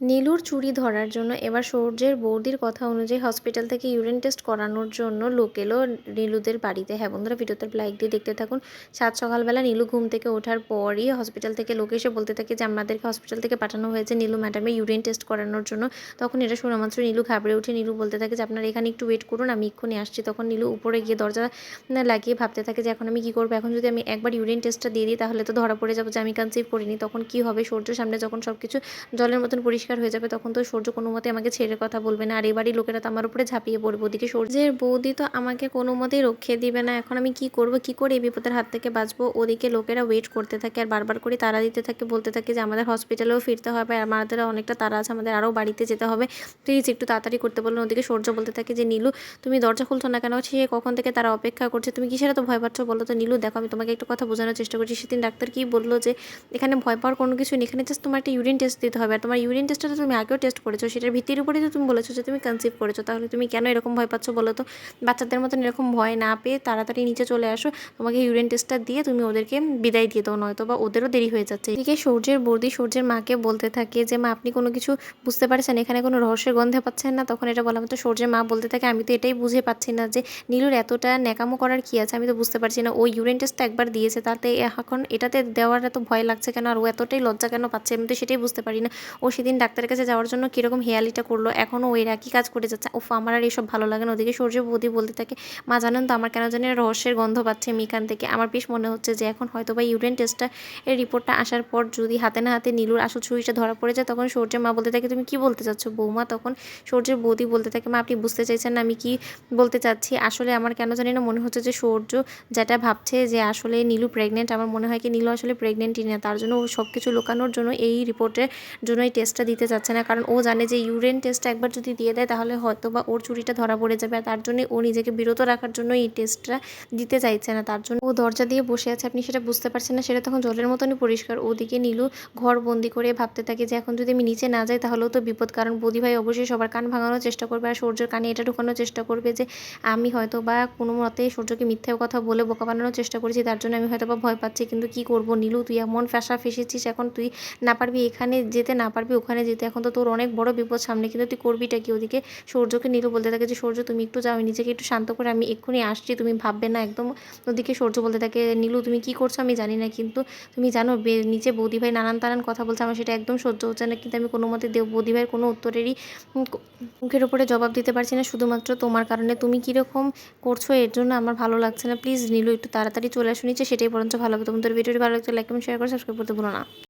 নীলুর চুরি ধরার জন্য এবার সূর্যের বৌদির কথা অনুযায়ী হসপিটাল থেকে ইউরিন টেস্ট করানোর জন্য লোক এলো নীলুদের বাড়িতে। হ্যাঁ বন্ধুরা, ভিডিওতে লাইক দিয়ে দেখতে থাকুন। সাত সকালবেলা নীলু ঘুম থেকে ওঠার পরই হসপিটাল থেকে লোক এসে বলতে থাকে যে, আমাদেরকে হসপিটাল থেকে পাঠানো হয়েছে নীলু ম্যাডামের ইউরিন টেস্ট করানোর জন্য। তখন এটা শোনা মাত্র নীলু ঘাবড়ে উঠে নীলু বলতে থাকে যে, আপনারা এখানে একটু ওয়েট করুন, আমি এক্ষুনি আসছি। তখন নীলু উপরে গিয়ে দরজা লাগিয়ে ভাবতে থাকে যে, এখন আমি কী করব? এখন যদি আমি একবার ইউরিন টেস্টটা দিয়ে দিই, তাহলে তো ধরা পড়ে যাব যে, আমি কনসিভ করিনি। তখন কি হবে? সূর্যের সামনে যখন সব কিছু জলের মতন পরিষ্কার হয়ে যাবে, তখন তো সূর্য কোনো মতে আমাকে ছেড়ে কথা বলবে না। আর এবারই লোকেরা তো আমার উপরে ঝাঁপিয়ে পড়বে। ওদিকে সূর্যের বৌদি তো আমাকে কোনো মতেই রক্ষে দিবে না। এখন আমি কি করব, কি করে এই বিপদের হাত থেকে বাঁচবো? ওদিকে লোকেরা ওয়েট করতে থাকে আর বারবার করে তারা দিতে থাকে, বলতে থাকে যে আমাদের হসপিটালেও ফিরতে হবে আর আমাদের অনেকটা তারা আছে, আমাদের আরও বাড়িতে যেতে হবে। প্লিজ একটু তাড়াতাড়ি করতে বললেন ওদিকে সূর্য বলতে থাকে যে, নীলু, তুমি দরজা খুলছো না কেন? সে কখন থেকে তারা অপেক্ষা করছে? তুমি কিসের তো ভয় পাচ্ছ বলো তো? নীলু, দেখো, আমি তোমাকে একটু কথা বোঝানোর চেষ্টা করছি। সেদিন ডাক্তার কি বলল যে, এখানে ভয় পাওয়ার কোনো কিছু নেই। এখানে জাস্ট তোমার একটা ইউরিন টেস্ট দিতে হবে। আর তোমার ইউরিন টেস্টটা তুমি আগেও টেস্ট করেছ সেটার ভিত্তির উপরে তো তুমি বলেছ যে তুমি কনসিভ করেছ, তাহলে তুমি কেন এরকম ভয় পাচ্ছ বলো তো? বাচ্চাদের মতন এরকম ভয় না পেয়ে তাড়াতাড়ি নিচে চলে আসো, তোমাকে ইউরিন টেস্টটা দিয়ে তুমি ওদেরকে বিদায় দিয়ে দাও, নয়তো বা ওদেরও দেরি হয়ে যাচ্ছে। এদিকে সূর্যের বর্দি, সূর্যের মাকে বলতে থাকে যে, মা, আপনি কোনো কিছু বুঝতে পারছেন? এখানে কোনো রহস্যের গন্ধে পাচ্ছেন না? তখন এটা বলা মতো সূর্যের মা বলতে থাকে, আমি তো এটাই বুঝে পাচ্ছি না যে নীলুর এতটা ন্যাকামো করার কি আছে? আমি তো বুঝতে পারছি না। ও ইউরিন টেস্টটা একবার দিয়েছে, তাতে এখন এটাতে দেওয়ার এত ভয় লাগছে কেন? আর ও এতটাই লজ্জা কেন পাচ্ছে? আমি তো সেটাই বুঝতে পারি না। ও সেদিন ডাক্তারের কাছে যাওয়ার জন্য কীরকম হেয়ালিটা করল এখনও ওই একই কাজ করে যাচ্ছে। ওফ আমার আর এইসব ভালো লাগে না। ওদিকে সূর্য বৌদি বলতে থাকে, মা, জানেন তো আমার কেন জানি রহস্যের গন্ধ পাচ্ছে এখান থেকে। আমার বেশ মনে হচ্ছে যে এখন হয়তো বা ইউরিন টেস্টটা, এর রিপোর্টটা আসার পর যদি হাতে না হাতে নীলুর আসল ছুরিটা ধরা পড়ে যায়, তখন সূর্যের মা বলতে থাকে, তুমি কি বলতে চাচ্ছ বৌমা? তখন সূর্যের বৌদি বলতে থাকে, মা, আপনি বুঝতে চাইছেন না আমি কি বলতে চাচ্ছি? আসলে আমার কেন জানি না মনে হচ্ছে যে সূর্য যেটা ভাবছে যে আসলে নীলু প্রেগনেন্ট আমার মনে হয় কি নীলু আসলে প্রেগনেন্টই না। তার জন্য সব কিছু লুকানোর জন্য এই রিপোর্টের জন্য এই টেস্টটা দিতে চাচ্ছে না। কারণ ও জানে যে ইউরিন টেস্টটা একবার যদি দিয়ে দেয়, তাহলে হয়তো বা ওর চুরিটা ধরা পড়ে যাবে। আর তার জন্য ও নিজেকে বিরত রাখার জন্য এই টেস্টটা দিতে চাইছে না। তার জন্য ও দরজা দিয়ে বসে আছে। আপনি সেটা বুঝতে পারছেন না। সেটা তখন জলের মতনই পরিষ্কার। ওদিকে নীলু ঘর বন্দি করে ভাবতে থাকে যে এখন যদি আমি নিচে না যাই, তাহলেও তো বিপদ। কারণ বৌদি ভাই অবশ্যই সবার কান ভাঙানোর চেষ্টা করবে আর সূর্যের কানে এটা ঢুকানোর চেষ্টা করবে যে আমি হয়তো বা কোনো মতে সূর্যকে মিথ্যে কথা বলে বোকা বানানোর চেষ্টা করেছি, তার জন্য আমি হয়তো বা ভয় পাচ্ছি। কিন্তু কি করব? নীলু, তুই এমন ফ্যাসা ফেসেছিস এখন। তুই না পারবি এখানে যেতে, না পারবি ওখানে যেতে এখন তো তোর অনেক বড় বিপদ সামনে। কিন্তু তুই করবিটা কি ওদিকে? সূর্যকে নীলু বলতে থাকে যে, সূর্য, তুমি একটু যাও, নিজেকে একটু শান্ত করে। আমি এক্ষুনি আসছি, তুমি ভাববে না একদম ওদিকে। সূর্য বলতে থাকে, নীলু, তুমি কি করছ? আমি জানি না, কিন্তু তুমি জানো নিচে বৌদি ভাই নানান তানান কথা বলছে। আমার সেটা একদম সহ্য হচ্ছে না। কিন্তু আমি কোনো মতে দেব, বৌদি ভাইয়ের কোনো উত্তরেরই মুখের উপরে জবাব দিতে পারছি না। শুধুমাত্র তোমার কারণে তুমি কীরকম করছ, এর জন্য আমার ভালো লাগছে না। প্লিজ, নীলু, একটু তাড়াতাড়ি চলে আসো নিচে। সেটাই বরঞ্চ ভালো হবে। তোমাদের ভিডিওটি ভালো লাগছে লাইক কমেন্ট শেয়ার করে সাবস্ক্রাইব করতে ভুলো না।